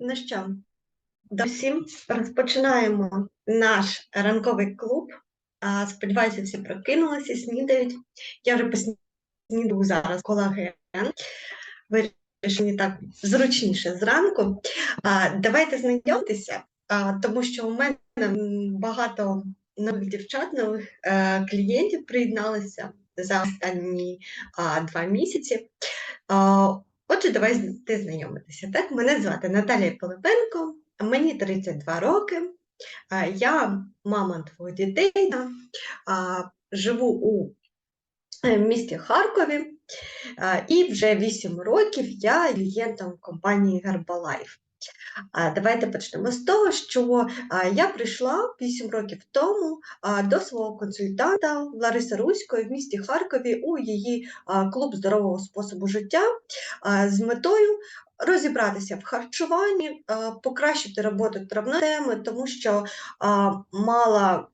Ну що, до всім розпочинаємо наш ранковий клуб. А, Сподіваюся, всі прокинулися, снідають. Я вже поснідаю зараз колаген. Вирішив мені так зручніше зранку. А, Давайте знайомитися, а, тому що у мене багато нових дівчат, нових е, клієнтів приєдналися за останні а, два місяці. А, Отже, давайте знайомитися. Так, мене звати Наталія Пилипенко, мені 32 роки. Я мама двох дітей, живу у е, місті Харкові, і вже 8 років я клієнтом компанії Herbalife. Давайте почнемо з того, що я прийшла 8 років тому до свого консультанта Лариси Руської в місті Харкові у її клуб здорового способу життя з метою розібратися в харчуванні, покращити роботу травнотеми, тому що мала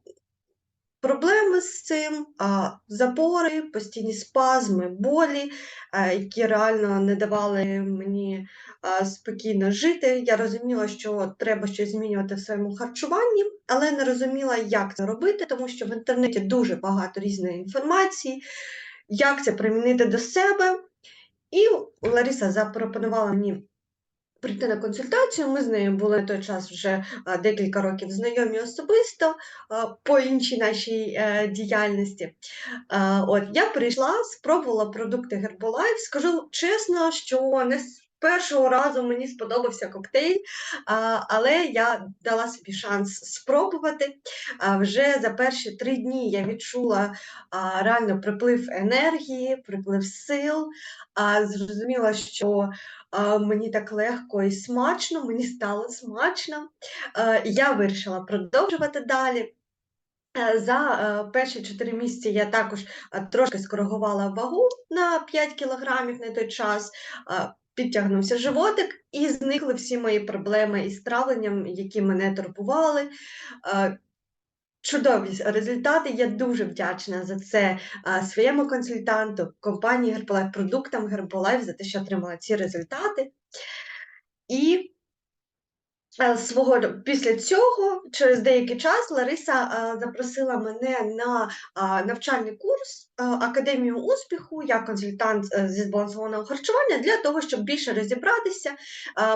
проблеми з цим, запори, постійні спазми, болі, які реально не давали мені спокійно жити. Я розуміла, що треба щось змінювати в своєму харчуванні, але не розуміла, як це робити, тому що в інтернеті дуже багато різної інформації, як це примінити до себе. І Лариса запропонувала мені прийти на консультацію. Ми з нею були на той час вже декілька років знайомі особисто по іншій нашій е, діяльності. От я прийшла, спробувала продукти Herbalife. Скажу чесно, що не першого разу мені сподобався коктейль, але я дала собі шанс спробувати. Вже за перші три дні я відчула реально приплив енергії, приплив сил. А, Зрозуміла, що мені так легко і смачно, мені стало смачно. Я вирішила продовжувати далі. Е, За е, перші 4 місяці я також е, трошки скоригувала вагу на 5 кілограмів на той час, підтягнувся животик, і зникли всі мої проблеми із травленням, які мене турбували. Е, Чудові результати. Я дуже вдячна за це своєму консультанту, компанії Herbalife, продуктам Herbalife, за те, що отримала ці результати. І Е, Свого після цього, через деякий час, Лариса запросила мене на навчальний курс Академію успіху як консультант е, зі збалансованого харчування для того, щоб більше розібратися.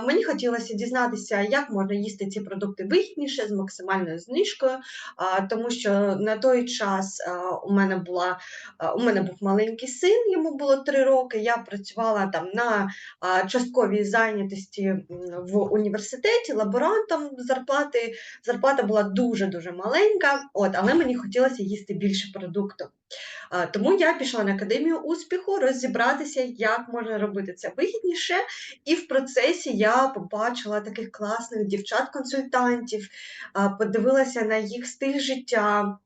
Мені хотілося дізнатися, як можна їсти ці продукти вигідніше з максимальною знижкою, тому що на той час у мене була у мене був маленький син, йому було три роки. Я працювала там на частковій зайнятості в університеті лаборантом зарплати. Зарплата була дуже-дуже маленька, от, але мені хотілося їсти більше продукту. Тому я пішла на академію успіху розібратися, як можна робити це вигідніше. І в процесі я побачила таких класних дівчат-консультантів, подивилася на їх стиль життя.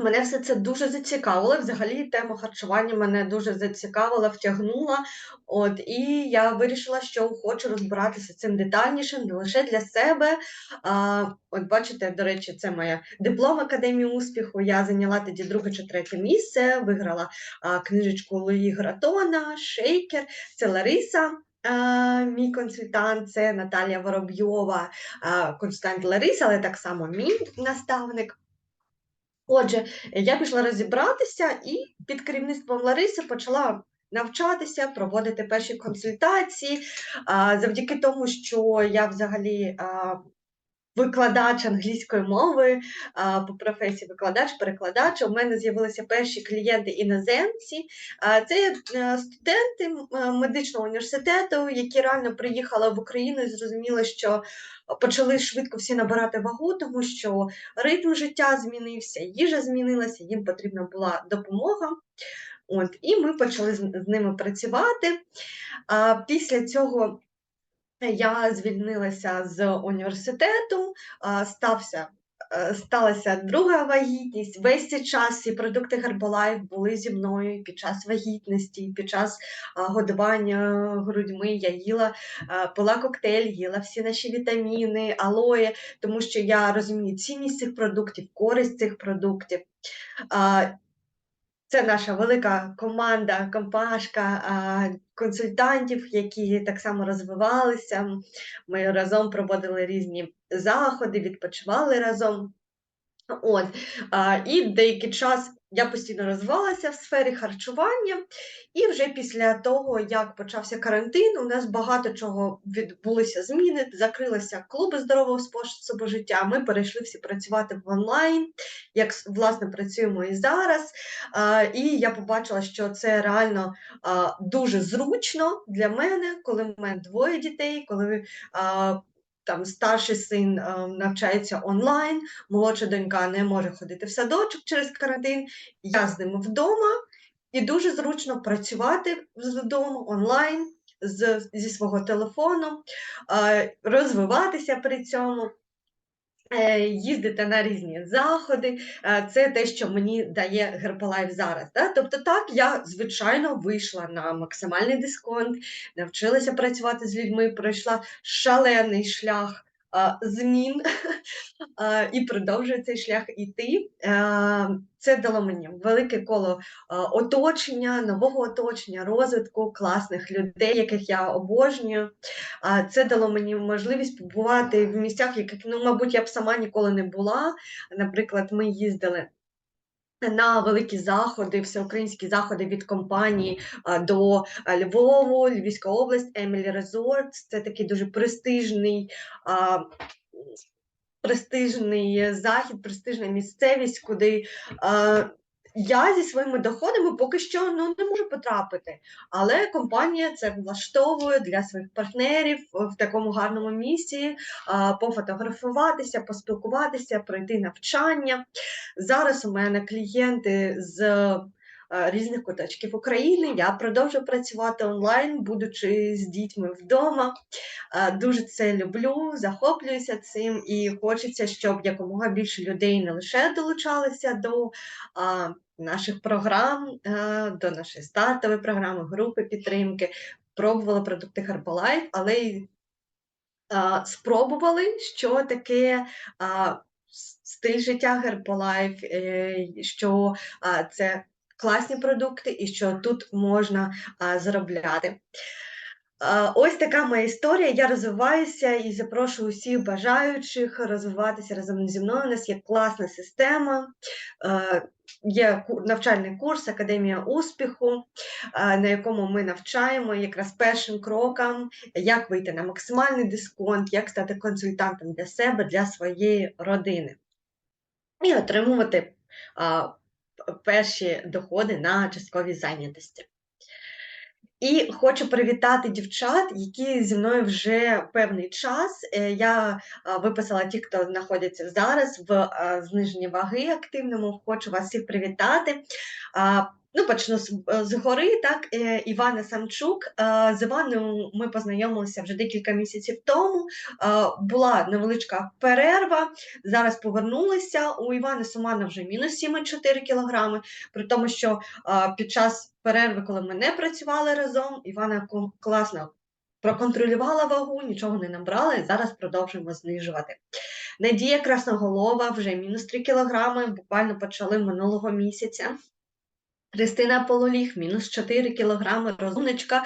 Мене все це дуже зацікавило. Взагалі тема харчування мене дуже зацікавила, втягнула. От, і я вирішила, що хочу розбиратися цим детальніше, не лише для себе. А, От бачите, до речі, це моя диплом Академії успіху. Я зайняла тоді друге чи третє місце, виграла а, книжечку Луї Гратона, Шейкер, це Лариса. Мій консультант, це Наталія Воробйова, консультант Лариса, але так само мій наставник. Отже, я пішла розібратися і під керівництвом Лариси почала навчатися, проводити перші консультації. Завдяки тому, що я взагалі викладач англійської мови, по професії викладач, перекладач, у мене з'явилися перші клієнти іноземці. Це е, студенти е, медичного університету, які реально приїхали в Україну і зрозуміли, що почали швидко всі набирати вагу, тому що ритм життя змінився, їжа змінилася, їм потрібна була допомога. От, і ми почали з, ними працювати. А, після цього я звільнилася з університету, стався. е, Сталася друга вагітність. Весь цей час ці продукти Herbalife були зі мною під час вагітності, під час годування грудьми. Я їла, пила коктейль, їла всі наші вітаміни, алоє, тому що я розумію цінність цих продуктів, користь цих продуктів. Це наша велика команда, компашка консультантів, які так само розвивалися. Ми разом проводили різні заходи, відпочивали разом. От, і деякий час я постійно розвивалася в сфері харчування, і вже після того, як почався карантин, у нас багато чого відбулися зміни, закрилися клуби здорового способу життя. Ми перейшли всі працювати в онлайн, як власне працюємо і зараз. І я побачила, що це реально дуже зручно для мене, коли в мене двоє дітей, коли там старший син е, навчається онлайн, молодша донька не може ходити в садочок через карантин. Я з ними вдома, і дуже зручно працювати з дому онлайн з, зі свого телефону, е, розвиватися при цьому. Е, Їздити на різні заходи, е, це те, що мені дає Герпалайф зараз. Да? Тобто, так, я звичайно вийшла на максимальний дисконт, навчилася працювати з людьми, пройшла шалений шлях змін і продовжую цей шлях іти. Е, Це дало мені велике коло оточення, нового оточення, розвитку класних людей, яких я обожнюю. Це дало мені можливість побувати в місцях, яких, ну, мабуть, я б сама ніколи не була. Наприклад, ми їздили. На великі заходи, всеукраїнські заходи від компанії до Львову, Львівська область, Емілі Резорт. Це такий дуже престижний, престижний захід, престижна місцевість, куди а, я зі своїми доходами поки що ну, не можу потрапити. Але компанія це влаштовує для своїх партнерів в такому гарному місці пофотографуватися, поспілкуватися, пройти навчання. Зараз у мене клієнти з е, різних куточків України. Я продовжую працювати онлайн, будучи з дітьми вдома. Е, Дуже це люблю, захоплююся цим і хочеться, щоб якомога більше людей не лише долучалися до наших програм, е, до нашої стартової програми, групи підтримки, пробували продукти Herbalife, але й спробували, що таке. Стиль життя е, що це класні продукти і що тут можна а, заробляти. А, Ось така моя історія. Я розвиваюся і запрошую усіх бажаючих розвиватися разом зі мною. У нас є класна система, е, є навчальний курс Академія успіху, на якому ми навчаємо якраз першим крокам, як вийти на максимальний дисконт, як стати консультантом для себе, для своєї родини і отримувати а, перші доходи на частковій зайнятості. І хочу привітати дівчат, які зі мною вже певний час. Е, Я виписала ті, хто знаходиться зараз в зниженні ваги активному. Хочу вас всіх привітати. Ну, почну з, з гори, так, е, Івана Самчук. Е, З Іваною ми познайомилися вже декілька місяців тому. Е, Була невеличка перерва, зараз повернулися. У Івани Сумана вже мінус 7,4 кілограми, при тому, що під час перерви, коли ми не працювали разом, Івана класно проконтролювала вагу, нічого не набрала, і зараз продовжуємо знижувати. Надія Красноголова вже мінус 3 кілограми, буквально почали минулого місяця. Христина Пололіг, мінус 4 кілограми, розумничка.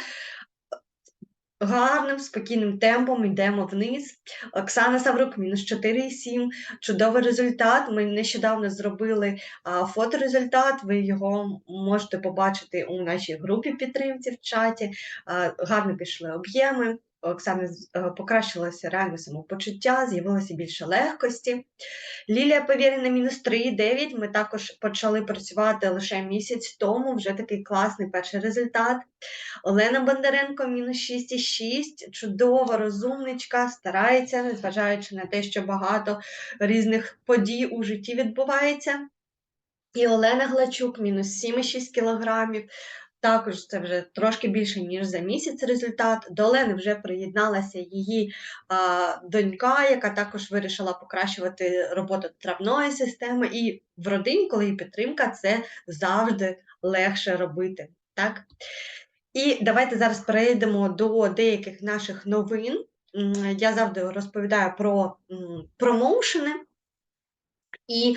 Гарним, спокійним темпом йдемо вниз. Оксана Саврук, мінус 4,7. Чудовий результат. Ми нещодавно зробили а, фоторезультат. Ви його можете побачити у нашій групі підтримці в чаті. А, гарно пішли об'єми. Оксани е, покращилося реально самопочуття, з'явилося більше легкості. Лілія Повірена мінус 3,9. Ми також почали працювати лише місяць тому. Вже такий класний перший результат. Олена Бондаренко мінус 6,6. Чудова розумничка, старається, незважаючи на те, що багато різних подій у житті відбувається. І Олена Глачук мінус 7,6 кілограмів. Також це вже трошки більше, ніж за місяць результат. До Олени вже приєдналася її а, донька, яка також вирішила покращувати роботу травної системи. І в родині, коли є підтримка, це завжди легше робити. Так? І давайте зараз перейдемо до деяких наших новин. Я завжди розповідаю про промоушени. І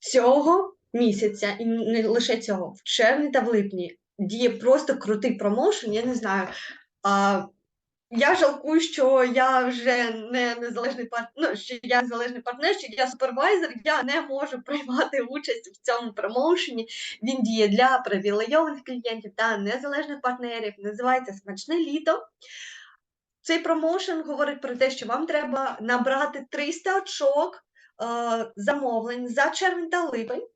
цього місяця, і не лише цього, в червні та в липні діє просто крутий промоушен, я не знаю. А, я жалкую, що я вже не незалежний партнер, ну, що я незалежний партнер, що я супервайзер, я не можу приймати участь в цьому промоушені. Він діє для привілейованих клієнтів та незалежних партнерів. Називається Смачне літо. Цей промоушен говорить про те, що вам треба набрати 300 очок е, замовлень за червень та липень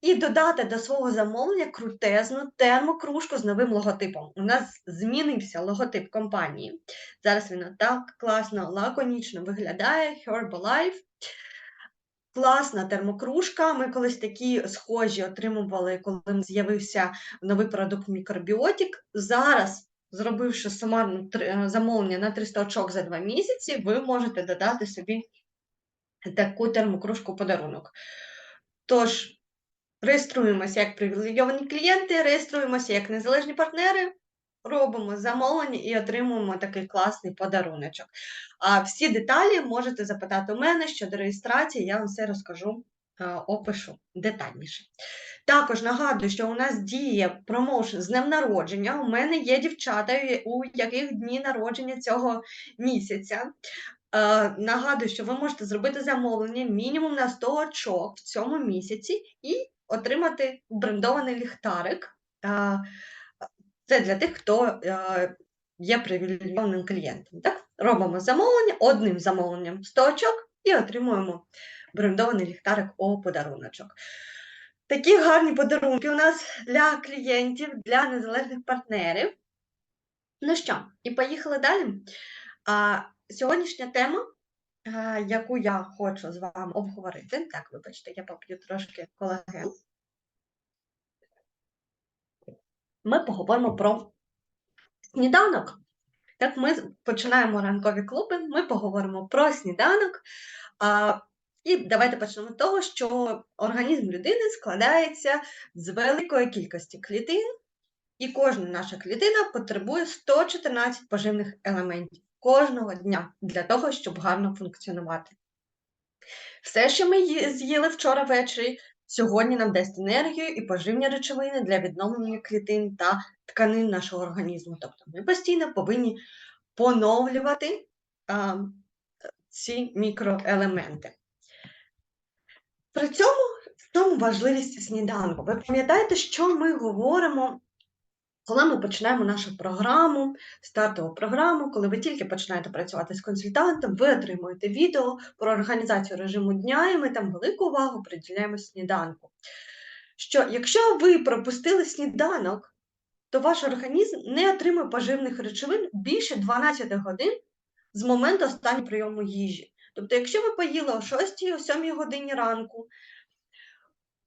і додати до свого замовлення крутезну термокружку з новим логотипом. У нас змінився логотип компанії. Зараз він так класно, лаконічно виглядає Herbalife. Класна термокружка. Ми колись такі схожі отримували, коли з'явився новий продукт мікробіотик. Зараз, зробивши сумарне замовлення на 300 очок за 2 місяці, ви можете додати собі таку термокружку подарунок. Тож, реєструємося як привілейовані клієнти, реєструємося як незалежні партнери, робимо замовлення і отримуємо такий класний подаруночок. А всі деталі можете запитати у мене щодо реєстрації, я вам все розкажу, опишу детальніше. Також нагадую, що у нас діє промоушен з днем народження. У мене є дівчата, у яких дні народження цього місяця. Е, нагадую, що ви можете зробити замовлення мінімум на 100 очок в цьому місяці і отримати брендований ліхтарик. Е, це для тих, хто е, є привілейованим клієнтом. Так? Робимо замовлення одним замовленням 100 очок і отримуємо брендований ліхтарик у подаруночок. Такі гарні подарунки у нас для клієнтів, для незалежних партнерів. Ну що, і поїхали далі. А, Сьогоднішня тема, яку я хочу з вами обговорити. Так, вибачте, я поп'ю трошки колаген. Ми поговоримо про сніданок. Так, ми починаємо ранкові клуби, ми поговоримо про сніданок. А, І давайте почнемо з того, що організм людини складається з великої кількості клітин, і кожна наша клітина потребує 114 поживних елементів кожного дня для того, щоб гарно функціонувати. Все, що ми з'їли вчора ввечері, сьогодні нам дасть енергію і поживні речовини для відновлення клітин та тканин нашого організму. Тобто ми постійно повинні поновлювати а, ці мікроелементи. При цьому в тому важливість сніданку. Ви пам'ятаєте, що ми говоримо коли ми починаємо нашу програму, стартову програму, коли ви тільки починаєте працювати з консультантом, ви отримуєте відео про організацію режиму дня, і ми там велику увагу приділяємо сніданку. Що якщо ви пропустили сніданок, то ваш організм не отримує поживних речовин більше 12 годин з моменту останнього прийому їжі. Тобто, якщо ви поїли о 6-7 годині ранку,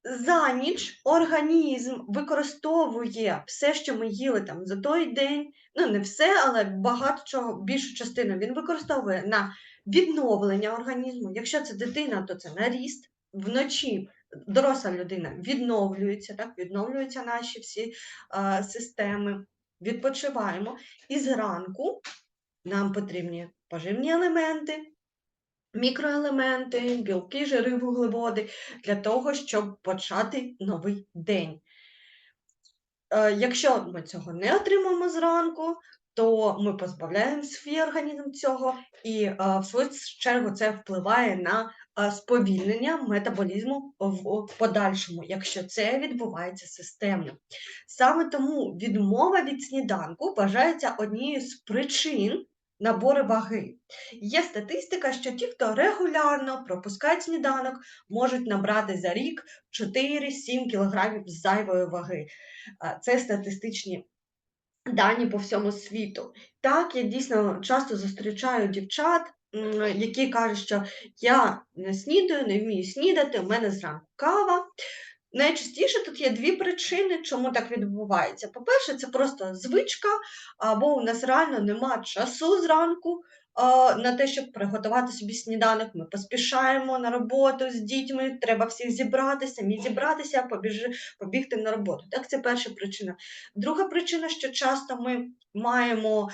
за ніч організм використовує все, що ми їли там за той день, ну не все, але багато чого, більшу частину він використовує на відновлення організму. Якщо це дитина, то це на ріст. Вночі доросла людина відновлюється, так, відновлюються наші всі а, системи, відпочиваємо. І зранку нам потрібні поживні елементи, мікроелементи, білки, жири, вуглеводи для того, щоб почати новий день. Е, якщо ми цього не отримаємо зранку, то ми позбавляємо свій організм цього, і е, в свою чергу це впливає на е, сповільнення метаболізму в подальшому, якщо це відбувається системно. Саме тому відмова від сніданку вважається однією з причин набори ваги. Є статистика, що ті, хто регулярно пропускають сніданок, можуть набрати за рік 4-7 кг зайвої ваги. Це статистичні дані по всьому світу. Так, я дійсно часто зустрічаю дівчат, які кажуть, що я не снідаю, не вмію снідати, у мене зранку кава. Найчастіше тут є дві причини, чому так відбувається. По-перше, це просто звичка, або у нас реально нема часу зранку на те, щоб приготувати собі сніданок. Ми поспішаємо на роботу з дітьми, треба всіх зібратися, самі зібратися, побіжи, побігти на роботу. Так, це перша причина. Друга причина, що часто ми маємо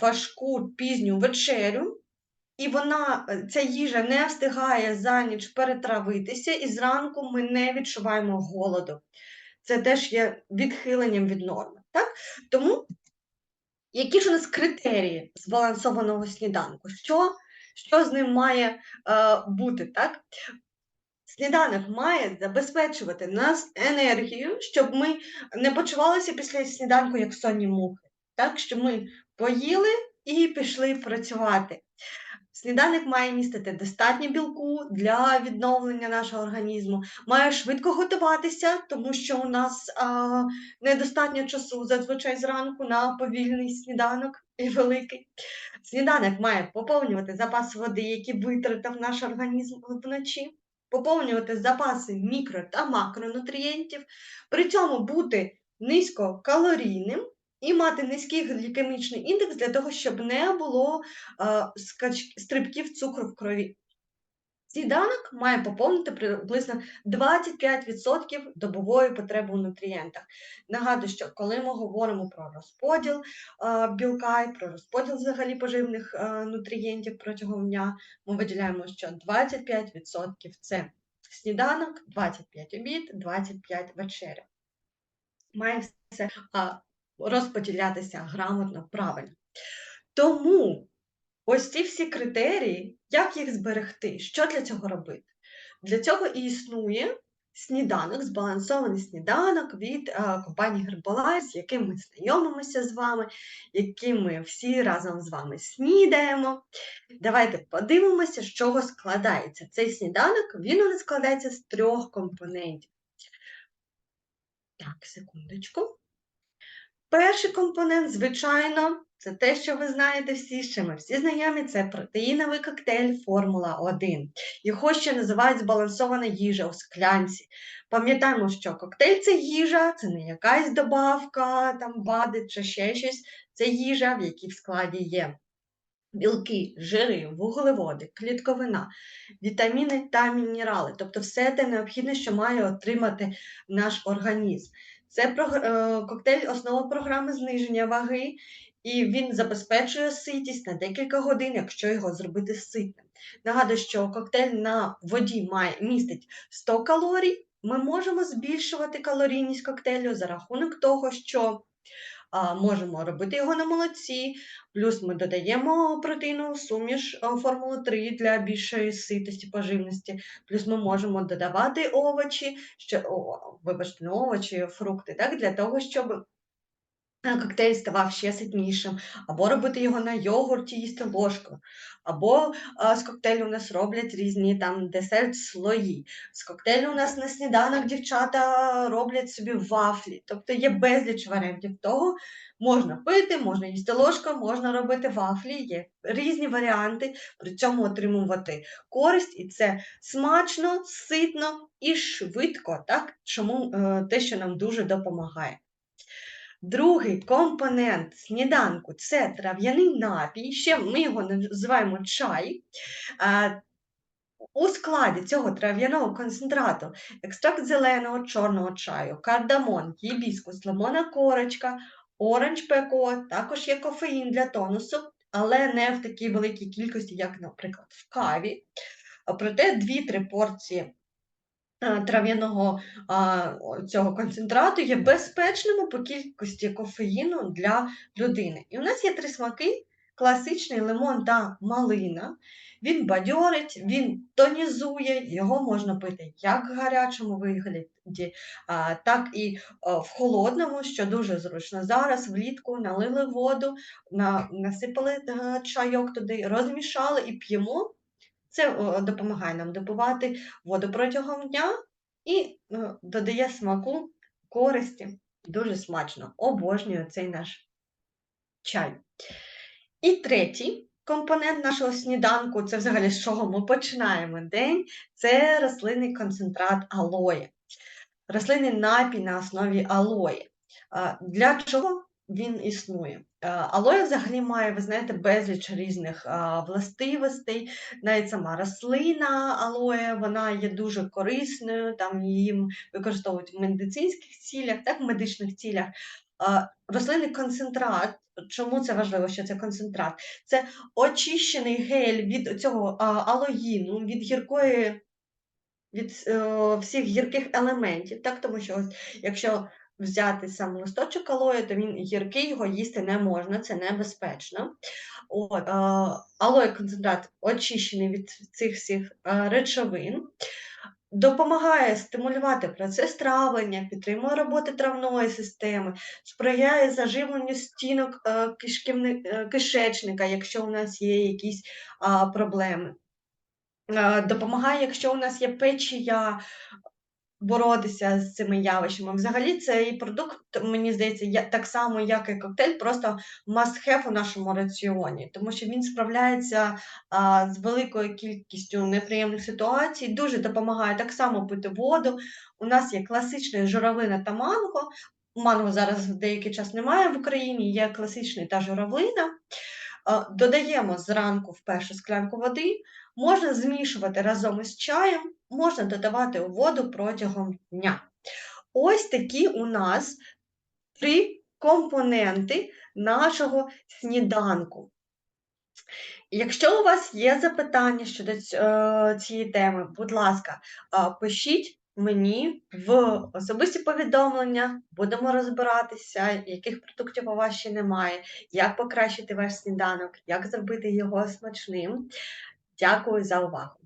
важку пізню вечерю. І вона, е, ця їжа не встигає за ніч перетравитися, і зранку ми не відчуваємо голоду. Це теж є відхиленням від норми. Так? Тому які ж у нас критерії збалансованого сніданку? Що, що з ним має е, бути? Так? Сніданок має забезпечувати нас енергію, щоб ми не почувалися після сніданку як сонні мухи. Так, щоб ми поїли і пішли працювати. Сніданок має містити достатньо білку для відновлення нашого організму, має швидко готуватися, тому що у нас а, недостатньо часу зазвичай зранку на повільний сніданок і великий. Сніданок має поповнювати запас води, які витратив наш організм вночі поповнювати запаси мікро та макронутрієнтів, при цьому бути низькокалорійним і мати низький глікемічний індекс для того, щоб не було е, стрибків цукру в крові. Сніданок має поповнити приблизно 25% добової потреби у нутрієнтах. Нагадую, що коли ми говоримо про розподіл е, білка і про розподіл взагалі поживних е, нутрієнтів протягом дня, ми виділяємо, що 25% це сніданок, 25 обід, 25 вечеря. Має все розподілятися грамотно, правильно. Тому Ось ці всі критерії, як їх зберегти, що для цього робити? Для цього і існує сніданок, збалансований сніданок від а, компанії Herbalife, з яким ми знайомимося з вами, яким ми всі разом з вами снідаємо. Давайте подивимося, з чого складається. Цей сніданок він у нас складається з трьох компонентів. Так, секундочку. Перший компонент, звичайно, це те, що ви знаєте всі, що ми всі знайомі, це протеїновий коктейль Формула 1. Його ще називають збалансована їжа у склянці. Пам'ятаємо, що коктейль це їжа, це не якась добавка, там бади чи ще щось. Це їжа, в якій в складі є білки, жири, вуглеводи, клітковина, вітаміни та мінерали. Тобто все те необхідне, що має отримати наш організм. Це е, коктейль основа програми зниження ваги, і він забезпечує ситість на декілька годин, якщо його зробити ситним. Нагадую, що коктейль на воді має містить 100 калорій. Ми можемо збільшувати калорійність коктейлю за рахунок того, що можемо робити його на молоці, плюс ми додаємо протеїну суміш формули 3 для більшої ситості поживності, плюс ми можемо додавати овочі, що, о, вибачте, овочі, фрукти, так, для того, щоб коктейль ставав ще ситнішим, або робити його на йогурті, їсти ложкою, або а, з коктейлю у нас роблять різні там десерт слої. З коктейлю у нас на сніданок дівчата роблять собі вафлі. Тобто є безліч варіантів того. Можна пити, можна їсти ложкою, можна робити вафлі, є різні варіанти, при цьому отримувати користь, і це смачно, ситно і швидко, так? Чому е, те, що нам дуже допомагає. Другий компонент сніданку це трав'яний напій, ще ми його називаємо чай. У складі цього трав'яного концентрату екстракт зеленого чорного чаю, кардамон, гібіскус, лимонна корочка, оранж пеко, також є кофеїн для тонусу, але не в такій великій кількості, як, наприклад, в каві. Проте 2-3 порції трав'яного цього концентрату є безпечними по кількості кофеїну для людини. І у нас є три смаки: класичний лимон та малина. Він бадьорить, він тонізує, його можна пити як в гарячому вигляді, так і в холодному, що дуже зручно. Зараз влітку налили воду, насипали е, чайок туди, розмішали і п'ємо. Це допомагає нам добувати воду протягом дня і е, додає смаку користі. Дуже смачно. Обожнюю цей наш чай. І третій компонент нашого сніданку це взагалі з чого ми починаємо день, це рослинний концентрат алої. Рослинний напій на основі алої. Для чого він існує. Е, алоє взагалі має, ви знаєте, безліч різних властивостей. Навіть сама рослина алоє, вона є дуже корисною, там її використовують в медицинських цілях, так, в медичних цілях. Рослинний концентрат чому це важливо, що це концентрат? Це очищений гель від цього алоїну, від гіркої, від е, всіх гірких елементів. Так? Тому що якщо взяти сам листочок алої, то він гіркий, його їсти не можна, це небезпечно. От, алоє концентрат очищений від цих всіх речовин. Допомагає стимулювати процес травлення, підтримує роботу травної системи, сприяє заживленню стінок кишечника, якщо у нас є якісь проблеми. Допомагає, якщо у нас є печія, боротися з цими явищами. Взагалі, цей продукт, мені здається, так само, як і коктейль, просто must have у нашому раціоні, тому що він справляється а, з великою кількістю неприємних ситуацій, дуже допомагає так само пити воду. У нас є класичний журавлина та манго. Манго зараз деякий час немає в Україні, є класичний та журавлина. Е, Додаємо зранку в першу склянку води, можна змішувати разом із чаєм, можна додавати воду протягом дня. Ось такі у нас три компоненти нашого сніданку. Якщо у вас є запитання щодо е, цієї теми, будь ласка, пишіть мені в особисті повідомлення, будемо розбиратися, яких продуктів у вас ще немає, як покращити ваш сніданок, як зробити його смачним. Дякую за увагу.